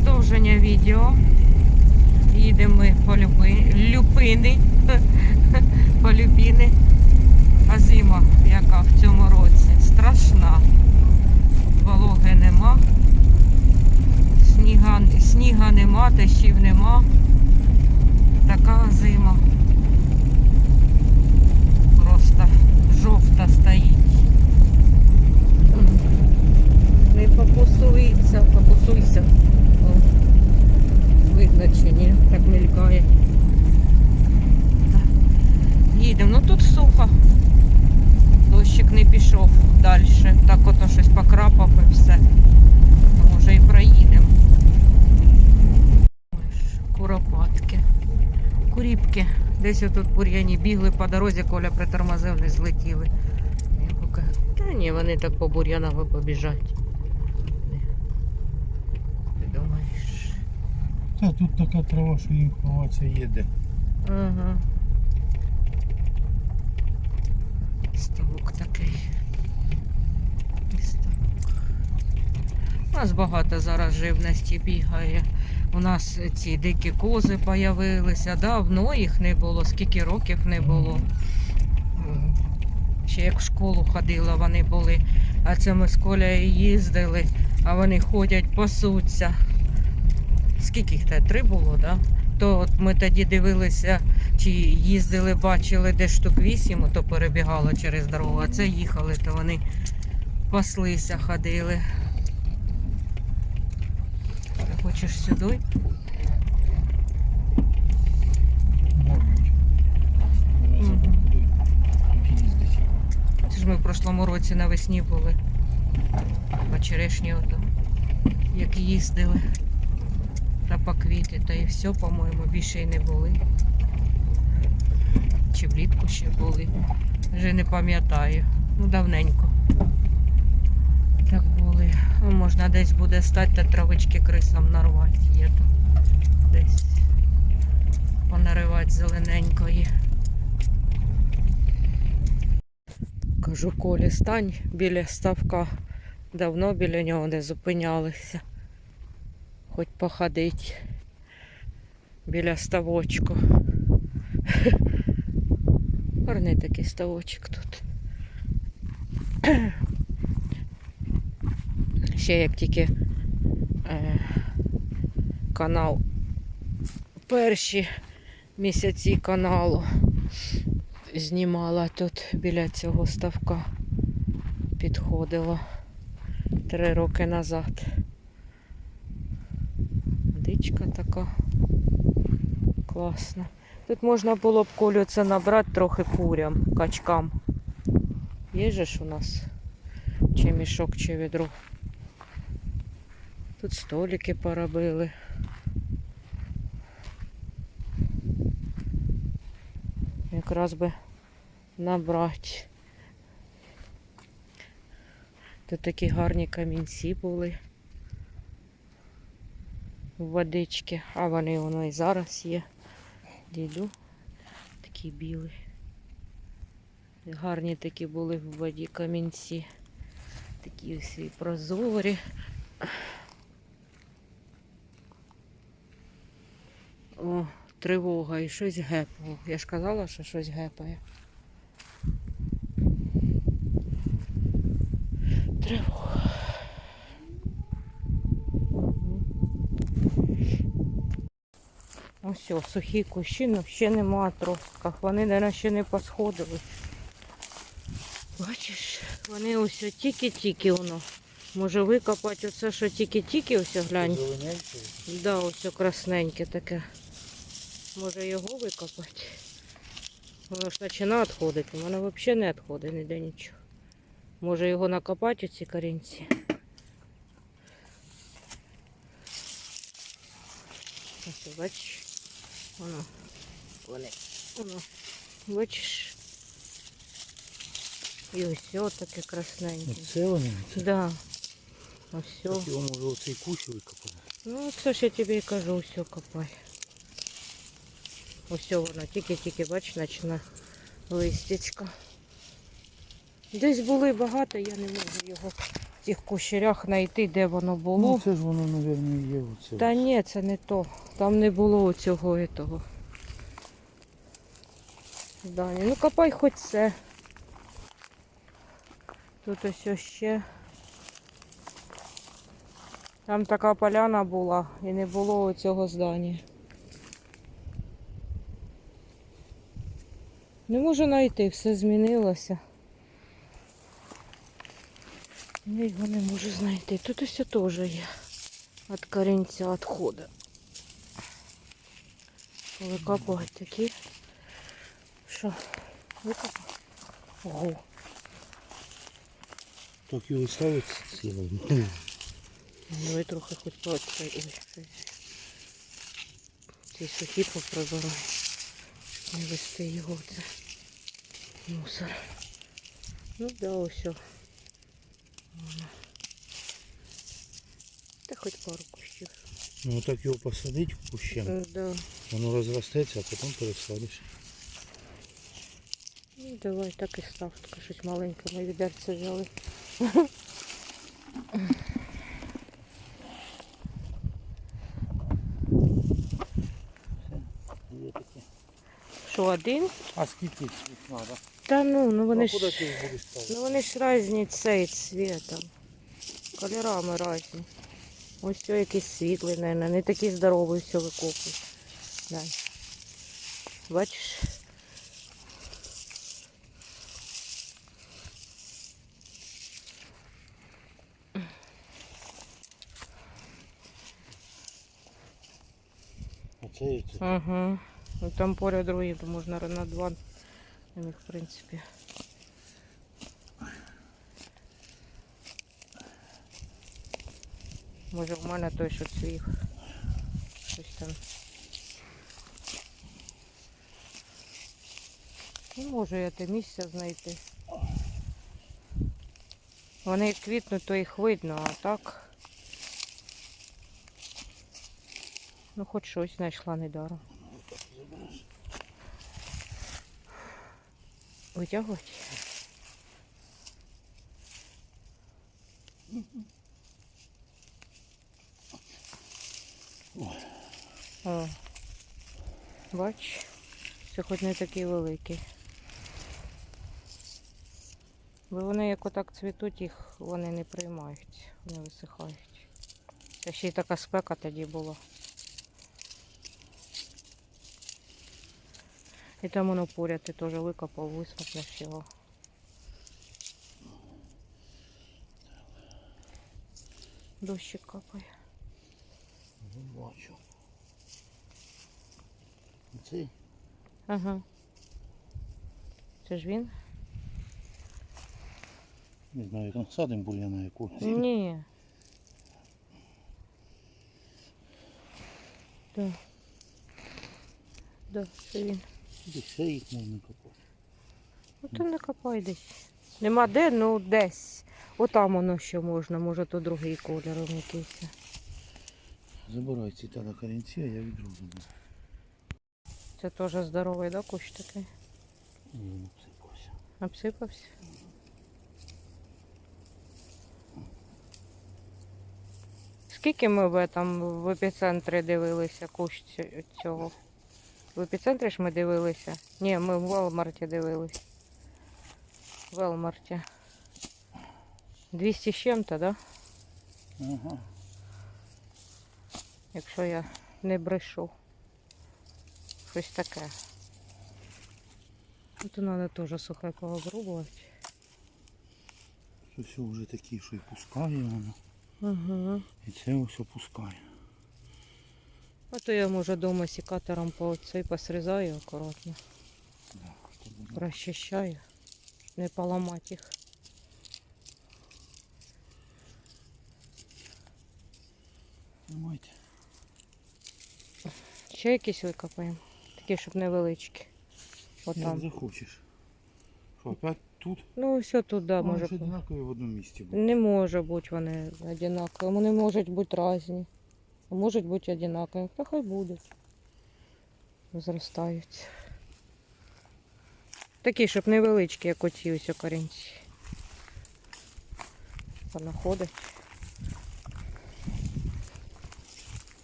продовження відео. Їдемо ми по. Люпини. по Любіни. А зима, яка в цьому році, страшна. Вологи нема. Сніга, сніга нема, дощів нема. Така зима. Просто жовта стоїть. Не фокусується, фокусуйся. О, видно чи ні, так мелькає. Їдемо. Ну тут сухо. Дощик не пішов далі. Так ото щось покрапав і все. То, Може і проїдемо. Куропатки. Куріпки. Десь отут бур'яні бігли по дорозі, Коля притормозив, не злетіли. Та ні, вони так по бур'янам і побіжать. Ти думаєш? Та тут така трава, що їм ховатися є де. Ага. Ставок такий. Ставок. У нас багато зараз живності бігає. У нас ці дикі кози появилися. Давно їх не було, скільки років не було. Ще як в школу ходила, вони були. А це ми з Колею їздили, а вони ходять, пасуться. Скільки їх те? Три було. Да? То от ми тоді дивилися, чи їздили, бачили, де штук вісім, то перебігало через дорогу, а це їхали, то вони паслися, ходили. Ти хочеш сюди? Це ж ми в прошлому році навесні були. По черешні ото. Як їздили. Та по та і все, по-моєму, більше й не були. Чи влітку ще були. Вже не пам'ятаю. Ну, давненько. Так були. Ну, можна десь буде стати та травички крисам нарвати. Є там десь. Понаривати зелененької. Кажу, Колі, стань біля ставка. Давно біля нього не зупинялися. Хоч походить біля ставочку. Гарний такий ставочок тут. Ще як тільки е, канал перші місяці каналу знімала тут біля цього ставка. Підходила три роки назад. Дичка така класна. Тут можна було б колю це набрати трохи курям, качкам. Є же ж у нас чи мішок, чи відро. Тут столики поробили. Якраз би набрати. Тут такі гарні камінці були. Водички, а вони воно і зараз є. Діду такий білий. Гарні такі були в воді камінці. Такі всі прозорі. О, тривога і щось гепало. Я ж казала, що щось гепає. Тривога. Ось о, сухі кущі, ну ще нема тросках. Вони, мабуть, ще не посходили. Бачиш, вони ось тільки-тільки воно. Може викопати оце, що тільки-тільки ось глянь. Зелененьке. Да, ось красненьке таке. Може його викопати. Воно ж починає відходити. Воно взагалі не відходить ніде нічого. Може його накопати оці корінці. Ось, бачиш. Воно. Вони. Воно. Бачиш. І ось таке красненьке. Оце вони. Це Да. Ось. його може оцей кущ викопали. Ну, це ж я тобі і кажу, все копай. Ось воно, тільки-тільки, бач, почне листячко. Десь були багато, я не можу його цих кущерях знайти, де воно було. Ну, це ж воно, мабуть, є оце. Та ні, це не то. Там не було цього і того. Дані. Ну копай хоч це. Тут ось ще. Там така поляна була і не було цього здання. Не можу знайти, все змінилося. Я його не можу знайти. Тут ось теж є. От корінця відходу. Викопувати такі. Що? Викопав? Ого. Так його ставить цілим. Давай трохи хоч. Цей. Ці сухі поприбирай. Не вести його це. Мусор. Ну да, ось. Та хоч пару кущів. Ну так його посадить кущем, Е, Да. воно розростеться, а потім пересадиш. Ну, давай так і став. Таке щось маленьке ми відерце взяли. Є таке. Що, один? А скільки їх треба? Та ну, ну вони а куди ж. ти їх будеш ставити? Ну вони ж різні цей цвітом. Кольорами різні. Ось це якийсь світлий, наверное, не такий здоровий все викопують. Дай. Бачиш? Оце і це. Ну там поряд другі, то можна на два. На них, в принципі. Може в мене той, що цвів. Щось там. Не можу я те місце знайти. Вони як квітнуть, то їх видно, а так. Ну хоч щось знайшла недаром. Витягувати? О, бач, це хоч не такий великий. Бо вони як отак цвітуть, їх вони не приймають, вони висихають. Це ще й така спека тоді була. І там воно поряд ти теж викопав, висмикнеш його. Дощик капає. Ну, Бачу. Оцей? Ага. Це ж він? Не знаю, там садимо бур'яна якогось. Ні. Да. Да, це він. Десь ще їх можна копати. Ну то не копай десь. Нема де, ну десь. Отам воно ще можна, може то другий кольор якийсь. Забирай ці тоді корінці, а я заберу. Це теж здоровий, да, кущ такий? Ні, обсипався. Обсипався. Скільки ми в, этом, в епіцентрі дивилися кущ цього? В епіцентрі ж ми дивилися? Ні, ми в Велмарті дивилися. В Велмарті. 200 з чим-то, да? Ага. Якщо я не брешу. Щось таке. Тут треба теж сухе пообрубувати. Це все вже такі, що і пускає воно. Угу. І це ось опускає. А то я може дома сікатором по цей посрізаю акуратно. Розчищаю. Не поламати їх. Тримайте. Ще якісь викопаємо. Такі, щоб невеличкі. Як Отам. захочеш. Що, опять тут? Ну, все тут, да, Може може. ж однакові в одному місці бути. Не може бути вони однакові. Вони можуть бути різні. Можуть бути однакові. Та хай будуть. Зростаються. Такі, щоб невеличкі, як оці ось корінці. понаходить.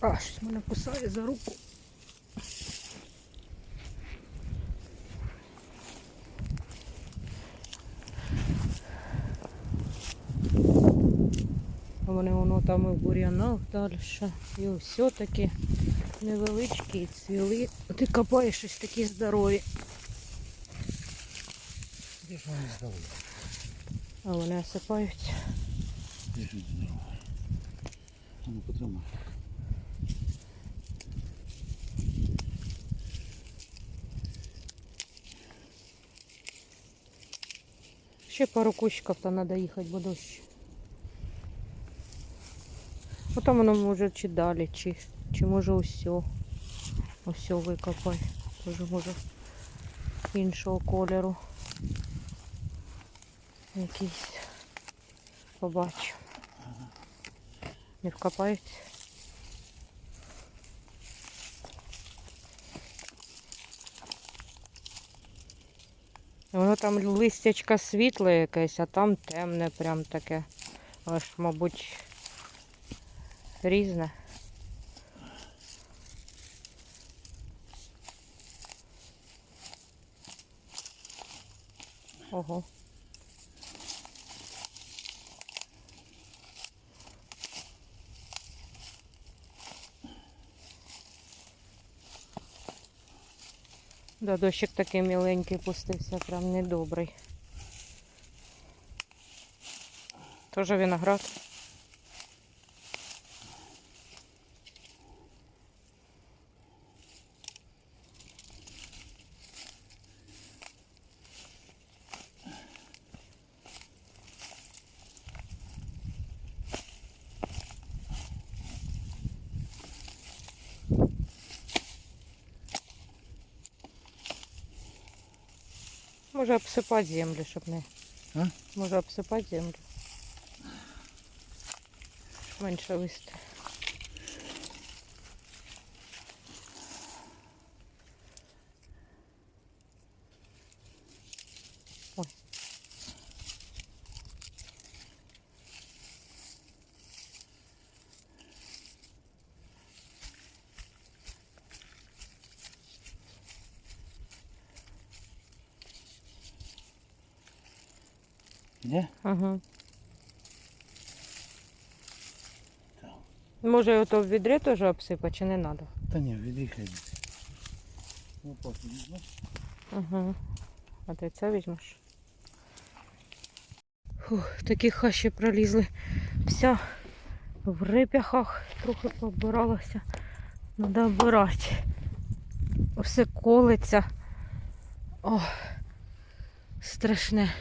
А, щось мене кусає за руку. А Вони воно там і в бур'янах далі. І все таки невеличкі і цвіли. Ти копаєш щось такі здорові. Де ж вони здали? А вони? А ну потримай. Ще пару кущиків то треба їхати, бо дощ. Там воно може чи далі, чи, чи може усьо. Усьо викопай. Тоже може іншого кольору. Якийсь. Побачу. Не вкопається. Воно там листячка світле якесь, а там темне прям таке. Аж, мабуть, різне. Ого. Да, дощик такий міленький пустився, прям недобрий. Тоже виноград. Може обсипати землю, щоб не. А? Може обсипати землю. Менше висти. Ой. Де? Ага. Так. Може ото в відрі теж обсипати, чи не треба? Та ні, від'їхай. Візьмеш? Ага. А ти це візьмеш? Фух, такі хащі пролізли. Вся в рип'яхах трохи побиралася. Треба обирати. Все колиться. О, страшне.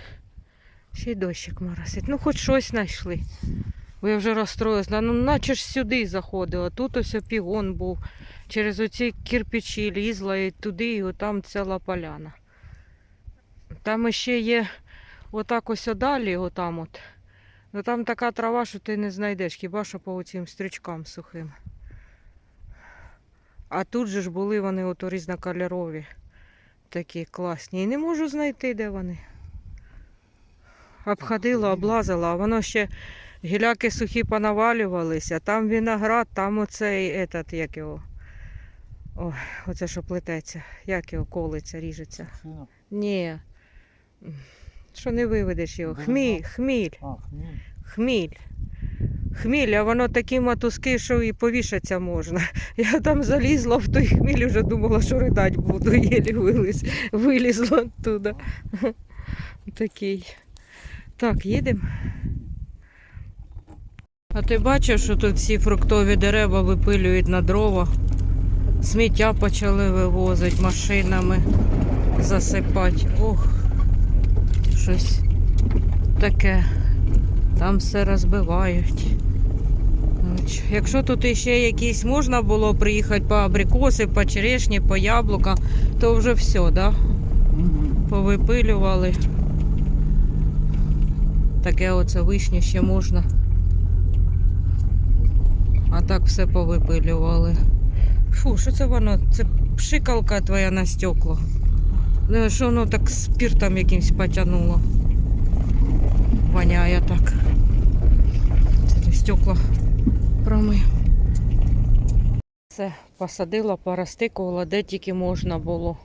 Ще й дощик моросить. Ну хоч щось знайшли. Бо я вже розстроїлась. Ну наче ж сюди заходила. Тут ось пігон був. Через оці кирпичі лізла і туди, і отам ціла поляна. Там ще є отак ось далі, отам от. Ну там така трава, що ти не знайдеш, хіба що по цим стрічкам сухим. А тут же ж були вони ото різнокольорові, такі класні. І не можу знайти, де вони. Обходила, облазила, а воно ще гіляки сухі понавалювалися, там виноград, там оцей этот, як його. Ой, оце що плететься. Як його колиться, ріжеться. Ні. Що не виведеш його? Хміль, хміль, хміль. хміль. Хміль, а воно такі матузки, що і повішатися можна. Я там залізла в той хміль, вже думала, що ридать буду, єлі виліз, вилізла оттуда. Такий. Так, їдемо. А ти бачив, що тут всі фруктові дерева випилюють на дрова? Сміття почали вивозити машинами, засипати. Ох, щось таке. Там все розбивають. Якщо тут іще якісь можна було приїхати по абрикоси, по черешні, по яблука, то вже все, да? Повипилювали. Таке оце вишні ще можна. А так все повипилювали. Фу, що це воно? Це пшикалка твоя на стекло. Ну, що воно так спіртом якимсь потягнуло. Воняє так. стекла промив. Все, посадила, поростикувала, де тільки можна було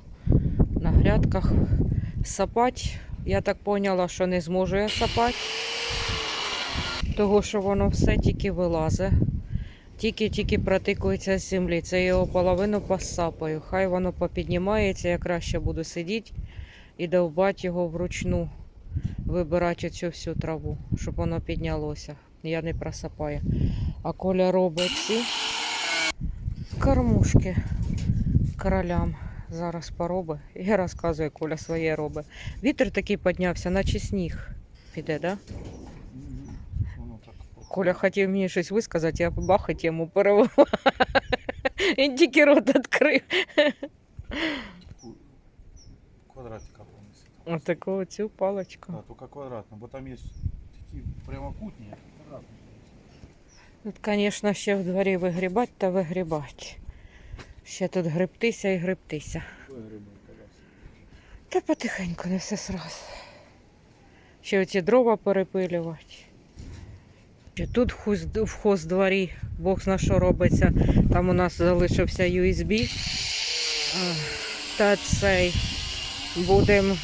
на грядках сапать. Я так поняла, що не зможу я сапати, того що воно все тільки вилазить. Тільки-тільки протикується з землі. Це його половину посапаю. Хай воно попіднімається, я краще буду сидіти і довбати його вручну, вибирати цю всю траву, щоб воно піднялося. Я не просапаю. А Коля робить ці кормушки королям. Зараз пороби. Я розказую, Коля своє робить. Вітер такий піднявся, наче сніг. Піде, да? Так. Коля хотів мені щось висказати, я бахать йому перевела. Він тільки рот відкрив. Таку квадратика понесе. Отаку цю паличку. Да, только квадратно, бо там є такі прямокутні. Тут, звісно, ще в дворі вигрібати та вигрібати. Ще тут гребтися і гребтися. Та потихеньку не все сразу. Ще оці дрова перепилювати. Ще тут в хоз- в хоздворі, Бог зна що робиться. Там у нас залишився USB. Та цей будемо,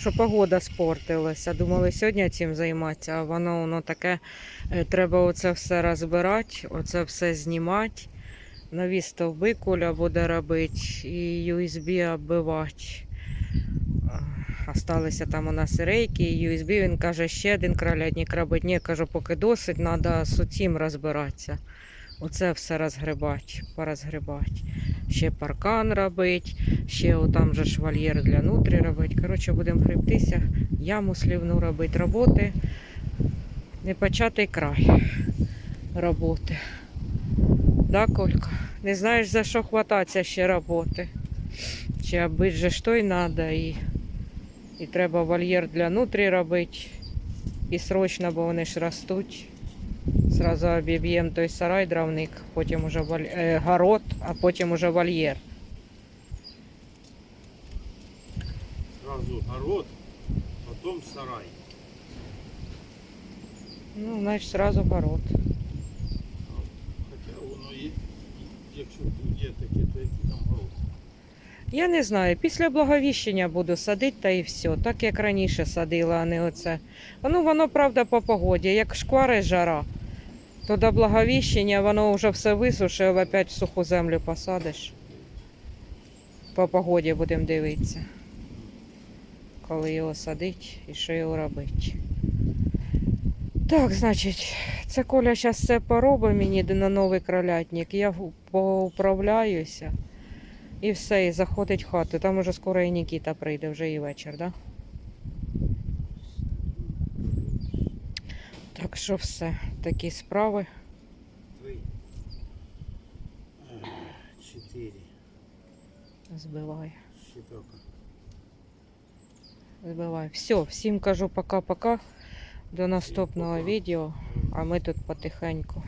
що погода спортилася. Думали сьогодні цим займатися, а воно воно таке. е, Треба оце все розбирати, оце все знімати. Нові стовби куля буде робити і USB оббивати. Осталися там у нас рейки, і USB. Він каже, ще один кролятник робить. Ні, кажу, поки досить, треба з цим розбиратися. Оце все розгрібати, порозгрібати. Ще паркан робити, ще отам же ж вольєр для нутрі робити. Коротше, будемо хребтися, яму слівну робити. Роботи не початий край роботи. Да, Колька? Не знаєш за що хвататися ще роботи. Чи аби же то й надо, і, і треба вольєр для нутрі робити. І срочно, бо вони ж ростуть. Зразу обіб'ємо той сарай дровник, потім уже воль... е, город, а потім уже вольєр. Сразу город, потом сарай. Ну, значить, сразу город. Хоча воно є, якщо є таке, то який там город. Я не знаю, після благовіщення буду садити та і все. Так як раніше садила, а не оце. Ну, воно, правда, по погоді. Як шквари жара, то до благовіщення воно вже все висушив, опять в суху землю посадиш. По погоді будемо дивитися. Коли його садить і що його робити. Так, значить, це Коля зараз все поробить мені на новий кролятник. Я поуправляюся. І все, і заходить в хату. Там уже скоро і Нікіта прийде, вже і вечір, да? Так що все, такі справи. Три. Ех, Чотири. Збивай. Ще тільки. Збивай. Все, всім кажу пока-пока. До наступного відео, а ми тут потихеньку